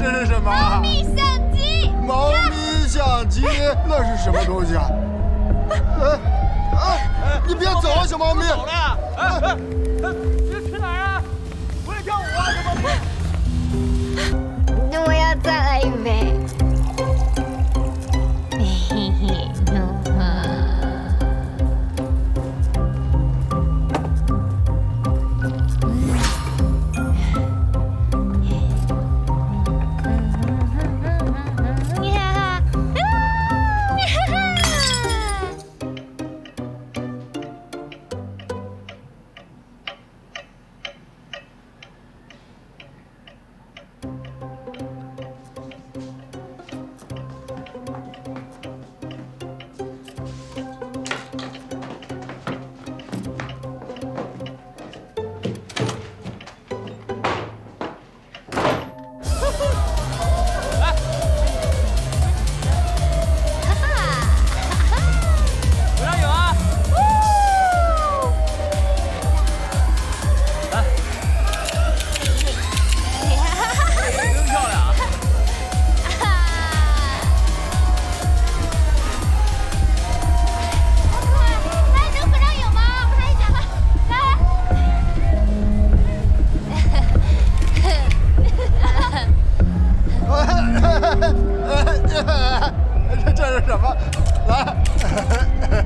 这是什么？猫咪相机。猫咪相机，那是什么东西啊？哎哎，你别走啊，小猫咪！走了，哎哎，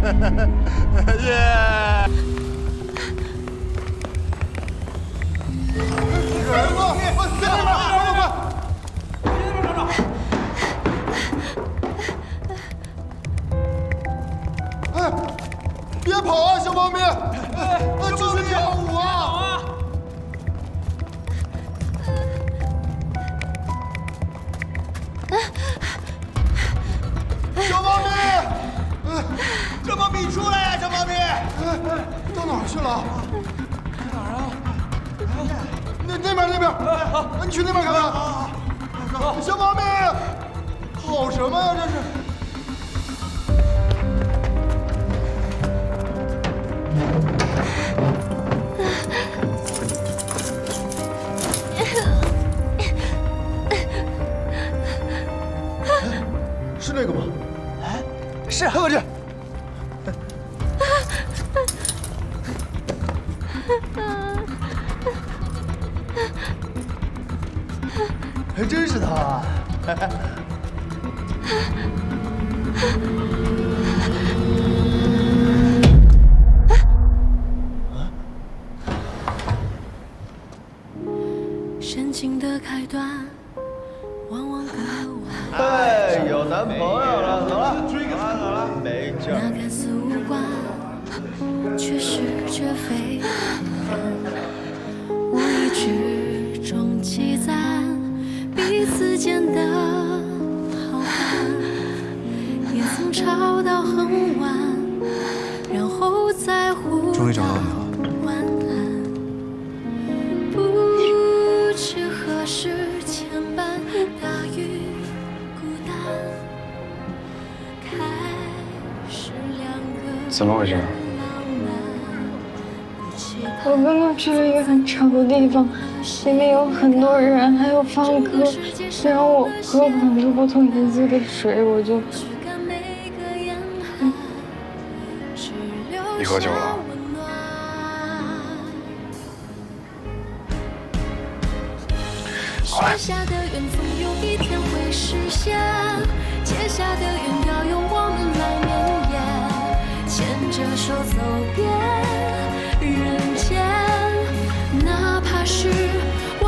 耶！快快快！哎，别跑啊，小猫咪！哎，继续跳舞啊！哎，到哪儿去了？哪儿啊？那那边那边，好，你去那边看看。小猫咪，跑什么呀？这是。是那个吗？哎，是快过去。还真是他啊！深情的开端，往往更晚。哎，有男朋友间的好感，也曾吵到很晚，然后再互终于找到你了。晚安，不知何时牵绊大雨孤单，开始两个怎么回事？我刚刚去了一个很吵的地方，里面有很多人，还有放歌。然后我喝很多不同颜色的水，我就你喝酒了？许下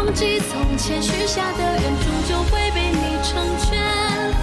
忘记从前许下的愿，终究会被你成全。